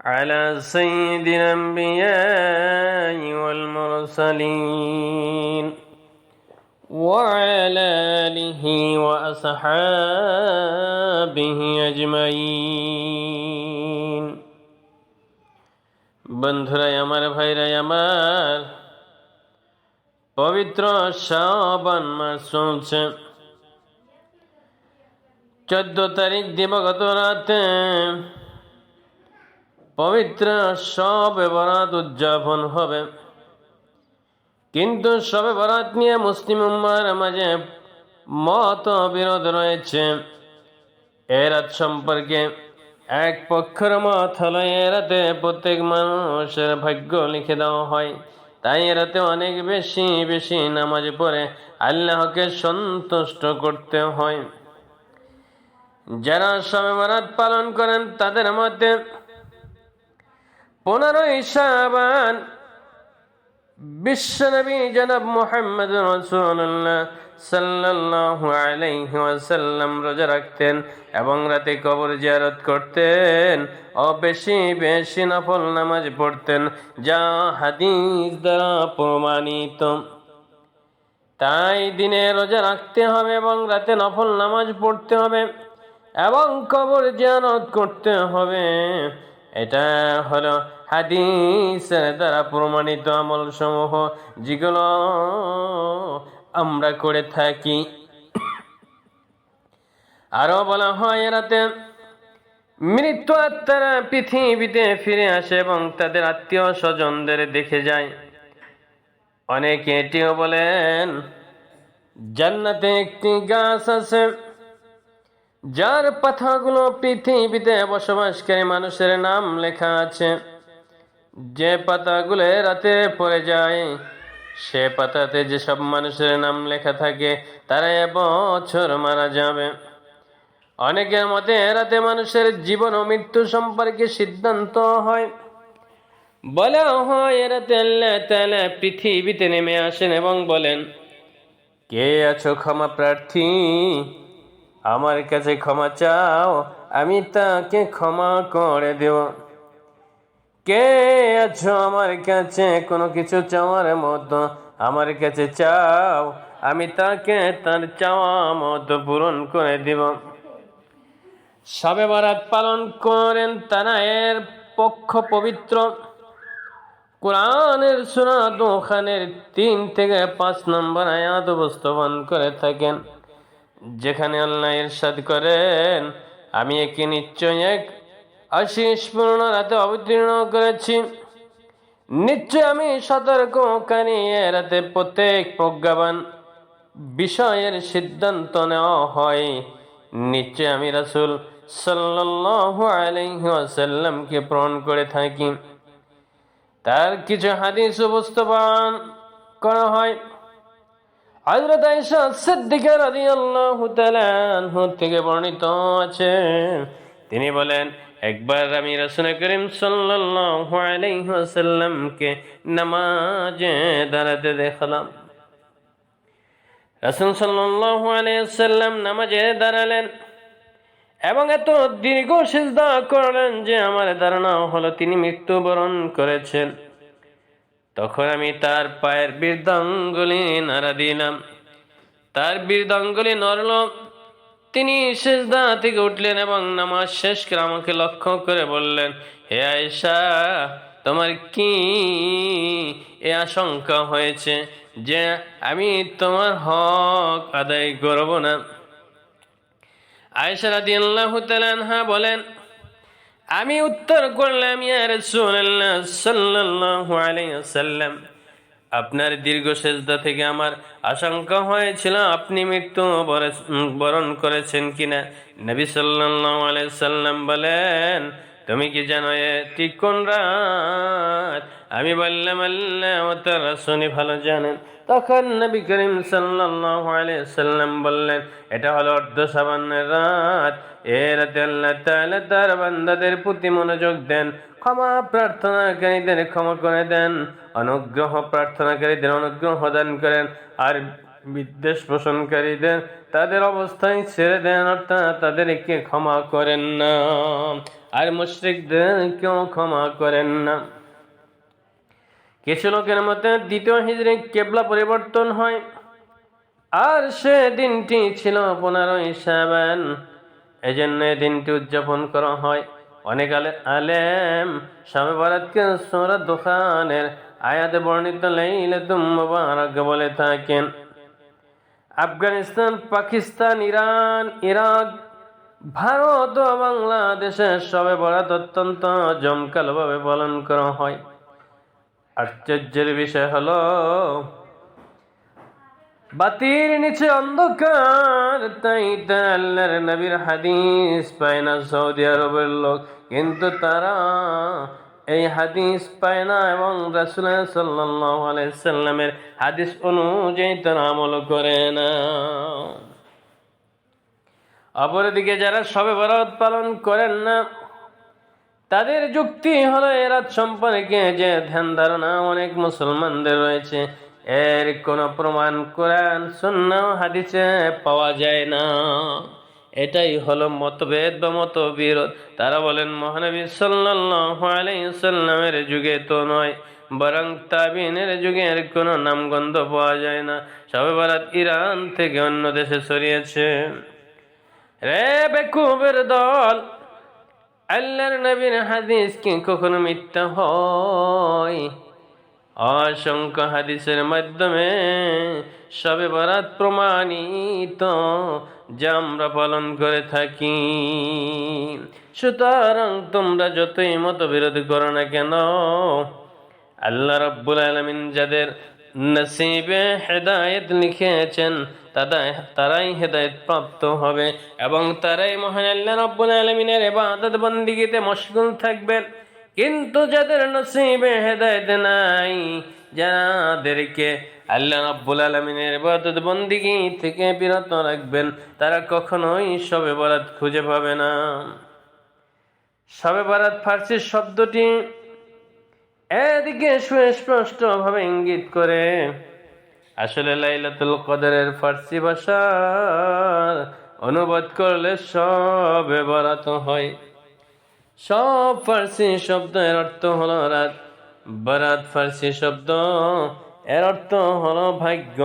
على سيد الأنبياء والمرسلين وعلى آله وأصحابه أجمعين বন্ধুরাই আমার ভাইরাই আমার পবিত্র শ্রাবণ মাস চলছে চোদ্দ তারিখ দিবগত রাতে পবিত্র সবে বরাত উদযাপন হবে। কিন্তু সবে বরাত নিয়ে মুসলিম উম্মার মাঝে মত বিরোধ রয়েছে। এ রাত সম্পর্কে এক পক্ষের মত হলো এ রাতে প্রত্যেক মানুষের ভাগ্য লিখে দেওয়া হয়। তাই এ রাতে অনেক বেশি বেশি নামাজ পড়ে আল্লাহকে সন্তুষ্ট করতে হয়। যারা সবে বরাত পালন করেন, তাদের মধ্যে পনেরোই শাবান বিশ্বনবী জনাব মোহাম্মদ রসুল্লাহ সাল্লাল্লাহু আলাইহি রোজা রাখতেন এবং রাতে কবর জিয়ারত করতেন। ও বেশি বেশি নফল নামাজ পড়তেন, যা হাদিস দ্বারা প্রমাণিত। তাই দিনে রোজা রাখতে হবে এবং রাতে নফল নামাজ পড়তে হবে এবং কবর জিয়ারত করতে হবে। এটা হলো হাদিসের দ্বারা প্রমাণিত আমল সমূহ যেগুলো আমরা করে থাকি। আরও বলা হয় এরাতে মৃত্যু আত্মারা পৃথিবীতে ফিরে আসে এবং তাদের আত্মীয় স্বজনদের দেখে যায়। অনেকে এটিও বলেন, জান্নাতে একটি গাছ আছে। যার পাতাগুলো পৃথিবীতে বসবাসকারী মানুষের নাম লেখা আছে। যে পাতাগুলো রাতে পড়ে যায়, সে পাতাতে যেসব মানুষের নাম লেখা থাকে, তারা এবছর মারা যাবে। অনেকের মতে রাতে মানুষের জীবন ও মৃত্যু সম্পর্কে সিদ্ধান্ত হয়। বলা হয় আল্লাহ তাআলা পৃথিবীতে নেমে আসেন এবং বলেন, কে আছো ক্ষমা প্রার্থী? আমার কাছে ক্ষমা চাও, আমি তাকে ক্ষমা করে দেব। কে আছো আমার কাছে? কোনো কিছু চাওয়ার মতো আমার কাছে চাও, আমি তাকে তার চাওয়া মতো পূরণ করে দিব। সবে বারাত পালন করেন তারা এর পক্ষ পবিত্র। কোরআনের সুরা দোকানের তিন থেকে পাঁচ নম্বর আয়াত উপস্থাপন করে থাকেন। যেখানে আল্লাহ ইরশাদ করেন, আমি একে নিশ্চয় এক আশিস পূর্ণ রাতে অবতীর্ণ করেছি। নিশ্চয় আমি সতর্ককারী রাতে প্রত্যেক প্রজ্ঞাবান বিষয়ের সিদ্ধান্ত নেওয়া হয়। নিশ্চয় আমি রাসুল ওয়াসাল্লামকে প্রণ করে থাকি। তার কিছু হাদিস উপস্থাপন করা হয়। হযরত আয়েশা সিদ্দিকা রাদিয়াল্লাহু তাআলা আনহু থেকে বর্ণিত আছে। তিনি বলেন, একবার আমি রাসূল করিম সাল্লাল্লাহু আলাইহি নামাজে দাঁড়াতে দেখলাম। রাসূল সাল্লাল্লাহু আলাইহি নামাজে দাঁড়ালেন এবং এত দীর্ঘ সিজদা করলেন যে আমার ধারণা হলো তিনি মৃত্যুবরণ করেছেন। তখন আমি তার পায়ের বৃদ্ধাঙ্গুলি নাড়া দিলাম। তার বৃদ্ধাঙ্গুলি নড়ল। তিনি শেষ সেজদা থেকে উঠলেন এবং নামাজ শেষ করে আমাকে লক্ষ্য করে বললেন, হে আয়েশা, তোমার কি এ আশঙ্কা হয়েছে যে আমি তোমার হক আদায় করব না? আয়েশা রাদিয়াল্লাহু তাআলা বলেন আমি উত্তর করলাম ওয়াসাল্লাম, আপনার দীর্ঘ সেজদা থেকে আমার আশঙ্কা হয়েছিল আপনি মৃত্যু বরণ করেছেন কিনা? নবী সাল্লাম সাল্লাম বলেন তুমি কি জানো এটি কোন রাত? আমি বললাম, আল্লাহ, ও তার রাসূল ভালো জানেন। তখন নবী করিম আলাইহি সাল্লাম বললেন, এটা হলো অর্ধ সাবান্নের রাত। এ রাতে আল্লাহ তাআলা তার বান্দাদের প্রতি মনোযোগ দেন, ক্ষমা প্রার্থনাকারীদের ক্ষমা করে দেন, অনুগ্রহ প্রার্থনাকারীদের অনুগ্রহ দান করেন, আর বিদ্বেষ পোষণকারীদের তাদের অবস্থায় ছেড়ে দেন, অর্থাৎ তাদেরকে ক্ষমা করেন না। আর কেউ ক্ষমা করেন না। কিছু লোকের মতে দ্বিতীয় হিজড়ি কেবলা পরিবর্তন হয়। আর সে দিনটি ছিল পনেরোই সাবান এই জন্য দিনটি উদযাপন করা হয়। অনেক আলে আলেম স্বামী ভারতকে সোরা দোকানের আয়াতে বর্ণিত লাইলাতুম মুবারাক বলে থাকেন। আফগানিস্তান, পাকিস্তান, ইরান, ইরাক ভারত ও বাংলাদেশের সবে বরাত অত্যন্ত জমকালোভাবে পালন করা হয়। আশ্চর্যের বিষয় হল, বাতির নিচে অন্ধকার, তাই আল্লাহর নবীর হাদিস পায় না সৌদি আরবের লোক। কিন্তু তারা এই হাদিস পায় না এবং রাসুল সাল্লাহ আলাইসাল্লামের হাদিস অনুযায়ী তারা আমল করে না। অপরদিকে যারা সবে বরাত পালন করেন না, তাদের যুক্তি হলো এরাত সম্পর্কে যে ধ্যান ধারণা অনেক মুসলমানদের রয়েছে। এর কোনো প্রমাণ কোরআন শূন্য হাদিসে পাওয়া যায় না। এটাই হলো মতভেদ বা মতবিরোধ। তারা বলেন, মহানবী সাল্লামের যুগে তো নয়, বরং তাবিনের যুগের কোনো নামগন্ধ পাওয়া যায় না। সবে বারাত ইরান থেকে অন্য দেশে ছড়িয়েছে রে বেকুবের দল, আল্লাহর নবীর হাদিস কি কখনো মিথ্যা হয়? অসংখ্য হাদিসের মাধ্যমে সবে বরাত প্রমাণিত, যা আমরা পালন করে থাকি। সুতরাং তোমরা যতই মতবিরোধ করো না কেন, আল্লাহ রব্বুল আলমিন যাদের নসিবে হেদায়েত লিখেছেন তারাই হেদায়ত প্রাপ্ত হবে এবং তারাই মহান আল্লাহ রব্বুল আলমিনের এবাদত বন্দিগিতে মশগুল থাকবেন। কিন্তু যাদের নসিবে হেদায়েত নাই, যাদেরকে আল্লাহ রব্বুল আলমিনের এবাদত বন্দিগি থেকে বিরত রাখবেন, তারা কখনোই সবে বরাত খুঁজে পাবে না। সবে বরাত ফার্সি শব্দটি এদিকে সুস্পষ্টভাবে ইঙ্গিত করে আসলে লাইলাতুল কদরের ফার্সি ভাষার অনুবাদ করলে সব বরাত হয়। সব ফার্সি শব্দ এর অর্থ হলো রাত। বরাত ফার্সি শব্দ, এর অর্থ হলো ভাগ্য।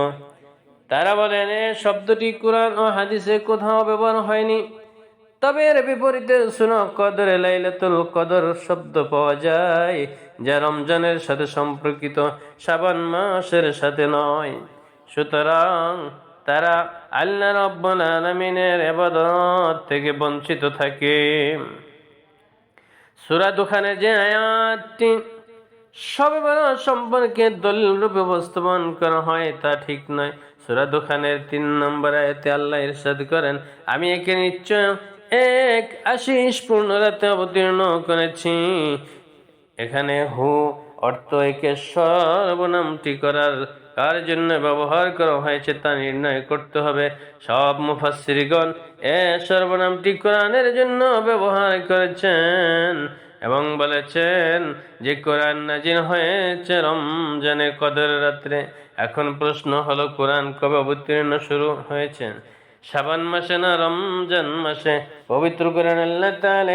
তারা বলেন, এ শব্দটি কোরআন ও হাদিসে কোথাও ব্যবহার হয়নি। তবে এর বিপরীতে শুনো, কদরে লাইলাতুল কদর শব্দ পাওয়া যায়, যা রমজানের সাথে সম্পর্কিত সাবান মাসের সাথে নয়। সুতরাং তারা আল্লাহ রব্বুল আলমিনের এবাদত থেকে বঞ্চিত থাকে। সুরা দোকানে যে আয়াতটি সবে সম্পর্কে দলিল রূপে উপস্থাপন করা হয়, তা ঠিক নয়। সুরা দোকানের তিন নম্বর আয়াতে আল্লাহ ইরশাদ করেন, আমি একে নিশ্চয় এক আশিস পূর্ণ রাতে অবতীর্ণ করেছি। এখানে হু অর্থ একে সর্বনামটি করার কার জন্য ব্যবহার করা হয়েছে তা নির্ণয় করতে হবে। সব মুফাসিরিগণ এ সর্বনামটি কোরআনের জন্য ব্যবহার করেছেন এবং বলেছেন যে কোরআন নাজির হয়েছে রমজানের কদর রাত্রে। এখন প্রশ্ন হলো, কোরআন কবে অবতীর্ণ শুরু হয়েছে? শাবান মাসে না রমজান মাসে? পবিত্র কোরআন আল্লাহ তাআলা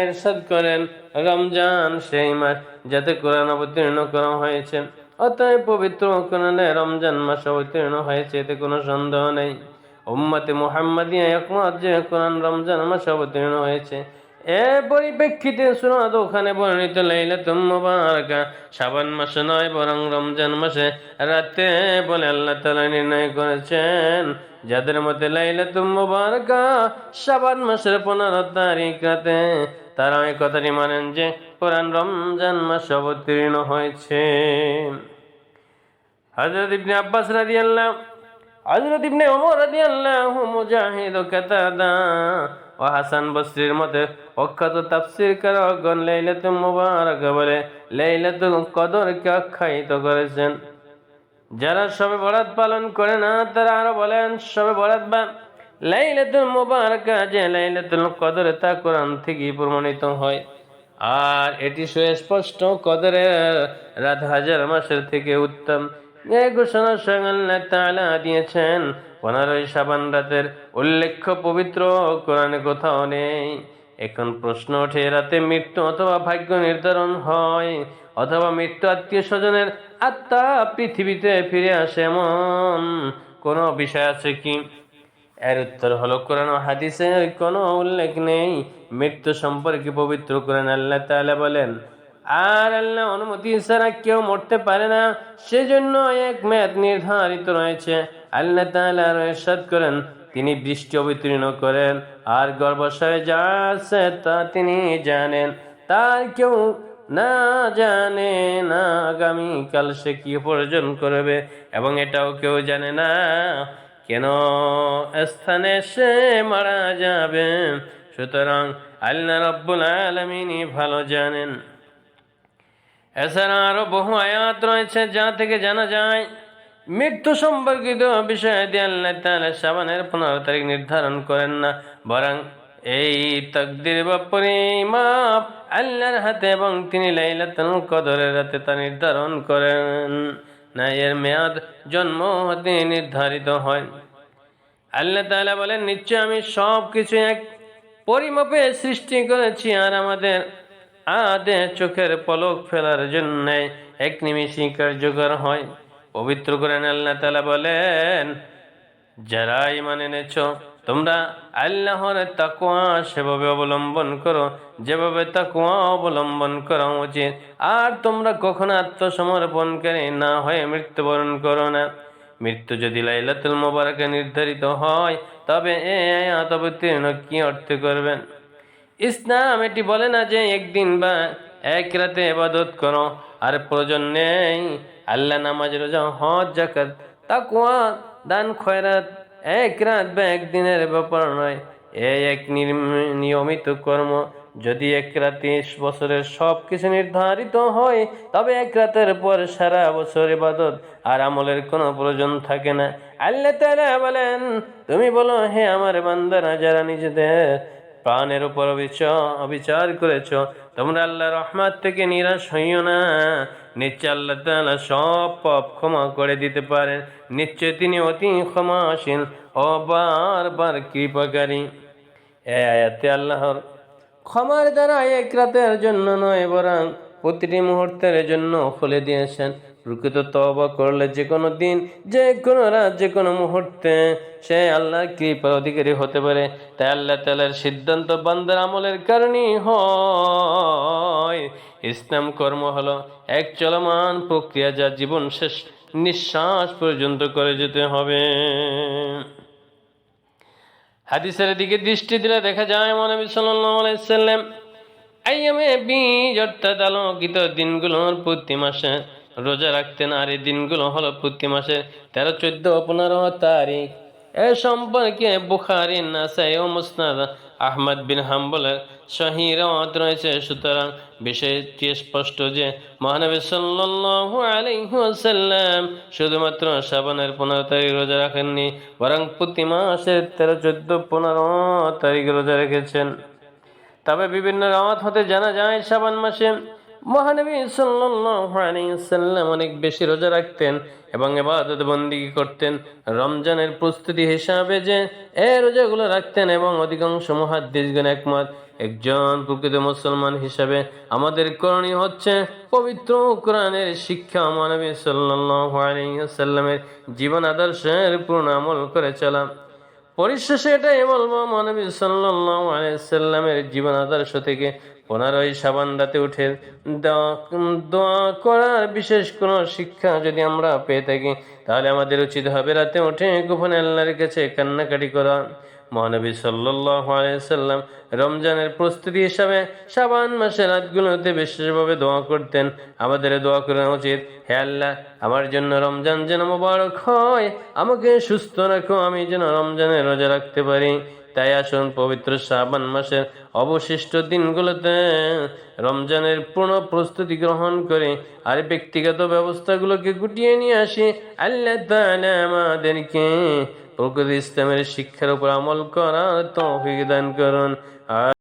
করেন, রমজান সেই মাস যাতে কোরআন অবতীর্ণ করা হয়েছে। অতএব পবিত্র কোরআনে রমজান মাস অবতীর্ণ হয়েছে, এতে কোনো সন্দেহ নেই। উম্মতে মুহাম্মাদিয়া একমত যে কোরআন রমজান মাসে অবতীর্ণ হয়েছে। এ পরিপ্রেক্ষিতে সুনাদ ওখানে বর্ণিত লাইলাতুম মুবারাকা। শাবান মাসে নয়, বরং রমজান মাসে। রাতে বলে আল্লাহ তাআলা নির্ণয় করেছেন, যাদের মতে লাইলাতুম মুবারাকা শাবান মাসের পনেরো তারিখ রাতে তারা এই কথাটি মানেন যে, কোরআন রমজান মাসে অবতীর্ণ হয়েছে। হযরত ইবনে আব্বাস রাদিয়াল্লাহু, হযরত ইবনে ওমর রাদিয়াল্লাহু মুজাহিদ ও কাতাদা ও হাসান বসরির মতে অখ্যাত তাফসির কারকগণ লাইলাতুল মুবারাকা বলে লাইলাতুল কদরকে আখ্যায়িত করেছেন। যারা সবে বরাত পালন করে না, তারা আরও বলেন, সবে বরাত বা লাইলাতুল মুবারাকা যে লাইলাতুল কদর তা কোরআন থেকে প্রমাণিত হয়। আর এটি সুস্পষ্ট, কদরের রাত হাজার মাসের থেকে উত্তম। এ ঘোষণা আল্লাহ তাআলা দিয়েছেন পনেরোই সাবান রাতের উল্লেখ্য পবিত্র কোরআনে কোথাও নেই। এখন প্রশ্ন ওঠে, রাতে মৃত্যু অথবা ভাগ্য নির্ধারণ হয়, অথবা মৃত্যু আত্মীয় স্বজনের আত্মা পৃথিবীতে ফিরে আসে এমন কোনো বিষয় আছে কি? এর উত্তর হলো, কোরআন হাদিসে কোনো উল্লেখ নেই। মৃত্যু সম্পর্কে পবিত্র কোরআন আল্লাহ তাআলা বলেন, আর আল্লাহ অনুমতি ছাড়া কেউ মরতে পারে না, সেজন্য এক মেয়াদ নির্ধারিত রয়েছে। আল্লাহ তাআলা ইরশাদ করেন, তিনি বৃষ্টি অবতীর্ণ করেন, আর গর্ভাশয়ে যা আছে তা তিনি জানেন। তার কেউ না জানে না আগামীকাল সে কি উপার্জন করবে, এবং এটাও কেউ জানে না কেন স্থানে সে মারা যাবে। সুতরাং আল্লাহ রব্বুল আলমিনই ভালো জানেন। এছাড়া আরও বহু আয়াত রয়েছে যা থেকে জানা যায় মৃত্যু সম্পর্কিত বিষয়ে দিয়ে তাআলা সাবানের পনেরো তারিখ নির্ধারণ করেন না। বরং এই তকদির বা পরিমাপ আল্লাহর হাতে এবং তিনি লাইলাতুল কদরের রাতে তা নির্ধারণ করেন। না এর মেয়াদ জন্ম হতে নির্ধারিত হয়। আল্লাহ তাআলা বলেন, নিশ্চয় আমি সব কিছু এক পরিমাপে সৃষ্টি করেছি আর আমাদের আদে চোখের পলক ফেলার জন্য এক নিমিষই কার্যকর হয়। পবিত্র করেন আল্লাহ তালা বলেন, যারা ইমান এনেছ, তোমরা আল্লাহর তাকুয়া সেভাবে অবলম্বন করো, যেভাবে তাকুয়া অবলম্বন করা উচিত, আর তোমরা কখনো আত্মসমর্পণকারী না হয়ে মৃত্যুবরণ করো না। মৃত্যু যদি লাইলাতুল মোবারকে নির্ধারিত হয়, তবে এ আয়াত অবতীর্ণ কি অর্থ করবেন? ইসলাম এটি বলে না যে একদিন বা এক রাতে এবাদত করো, আর প্রয়োজন নেই আল্লাহ নামাজ রোজা, হজ জাকাত তাকুয়া দান, খয়রাত, এক রাত বা একদিনের ব্যাপার নয়। এ এক নিয়মিত কর্ম। যদি এক রাতে বছরের সব কিছু নির্ধারিত হয়, তবে এক রাতের পর সারা বছর ইবাদত আর আমলের কোনো প্রয়োজন থাকে না। আল্লাহ তাআলা বলেন, তুমি বলো, হে আমার বান্দারা, যারা নিজেদের প্রাণের উপর অবিচ- অবিচার করেছ, তোমরা আল্লাহ রহমাত থেকে নিরাশ হইও না। নিশ্চয় আল্লাহ তালা সব পাপ ক্ষমা করে দিতে পারেন। নিশ্চয় তিনি অতি ক্ষমাশীল। অবার বার কৃপাকারী। এ আয়াতে আল্লাহর ক্ষমার দ্বারা এক রাতের জন্য নয়, বরং প্রতিটি মুহূর্তের জন্য খুলে দিয়েছেন। প্রকৃত তবা করলে যে কোনো দিন, যে কোনো রাত, যে কোনো মুহূর্তে সে আল্লাহর কৃপার অধিকারী হতে পারে। তাই আল্লাহ তালার সিদ্ধান্ত বান্দার আমলের কারণেই হয়। ইসলাম কর্ম হলো এক চলমান প্রক্রিয়া যা জীবন শেষ নিঃশ্বাস পর্যন্ত করে যেতে হবে। হাদিসের দিকে দৃষ্টি দিলে দেখা যায়, মহানবী সাল্লাল্লাহু আলাইহি সাল্লাম আইয়ামে বীজ অর্থাৎ আলোকিত দিনগুলোর প্রতি মাসে রোজা রাখতেন আর এই দিনগুলো হলো প্রতি মাসে তেরো, চোদ্দ, পনেরো তারিখ। এ সম্পর্কে বুখারি, নাসাই ও মুসনাদ আহমদ বিন হাম্বলের সহি রওয়াত রয়েছে। সুতরাং বিষয়টি স্পষ্ট যে মহানবী সাল্লাল্লাহু আলাইহি শুধুমাত্র শ্রাবণের পনেরো তারিখ রোজা রাখেননি, বরং প্রতি মাসের তেরো, চোদ্দ, পনেরো তারিখ রোজা রেখেছেন। তবে বিভিন্ন রাওয়াত হতে জানা যায়, শ্রাবণ মাসে মহানবী সাল্লাম অনেক বেশি রোজা রাখতেন এবং ইবাদত বন্দিগি করতেন। রমজানের প্রস্তুতি হিসাবে যে এ রোজাগুলো রাখতেন এবং অধিকাংশ মুহাদ্দিসগণ একমত। একজন প্রকৃত মুসলমান হিসাবে আমাদের করণীয় হচ্ছে পবিত্র কোরআনের শিক্ষা মহানবী সাল্লামের জীবন আদর্শের পূর্ণ আমল করে চলা। পরিশেষে এটাই বলব, মহানবী সাল্লামের জীবন আদর্শ থেকে পনেরোই সাবান রাতে উঠে দোয়া করার বিশেষ কোনো শিক্ষা যদি আমরা পেয়ে থাকি, তাহলে আমাদের উচিত হবে রাতে উঠে গোপনে আল্লাহর কাছে কান্নাকাটি করা। মহানবী সাল্লাম রমজানের প্রস্তুতি হিসাবে সাবান মাসের রাতগুলোতে বিশেষভাবে দোয়া করতেন। আমাদের দোয়া করা উচিত, হে আল্লাহ, আমার জন্য রমজান যেন মোবারক হয়, আমাকে সুস্থ রাখো, আমি যেন রমজানে রোজা রাখতে পারি। তাই আসুন পবিত্র শ্রাবণ মাসের অবশিষ্ট দিনগুলোতে রমজানের পূর্ণ প্রস্তুতি গ্রহণ করে আর ব্যক্তিগত ব্যবস্থাগুলোকে গুটিয়ে নিয়ে আসি। আল্লাহ আমাদেরকে প্রকৃতি ইসলামের শিক্ষার উপর আমল করার তো দান করুন। আর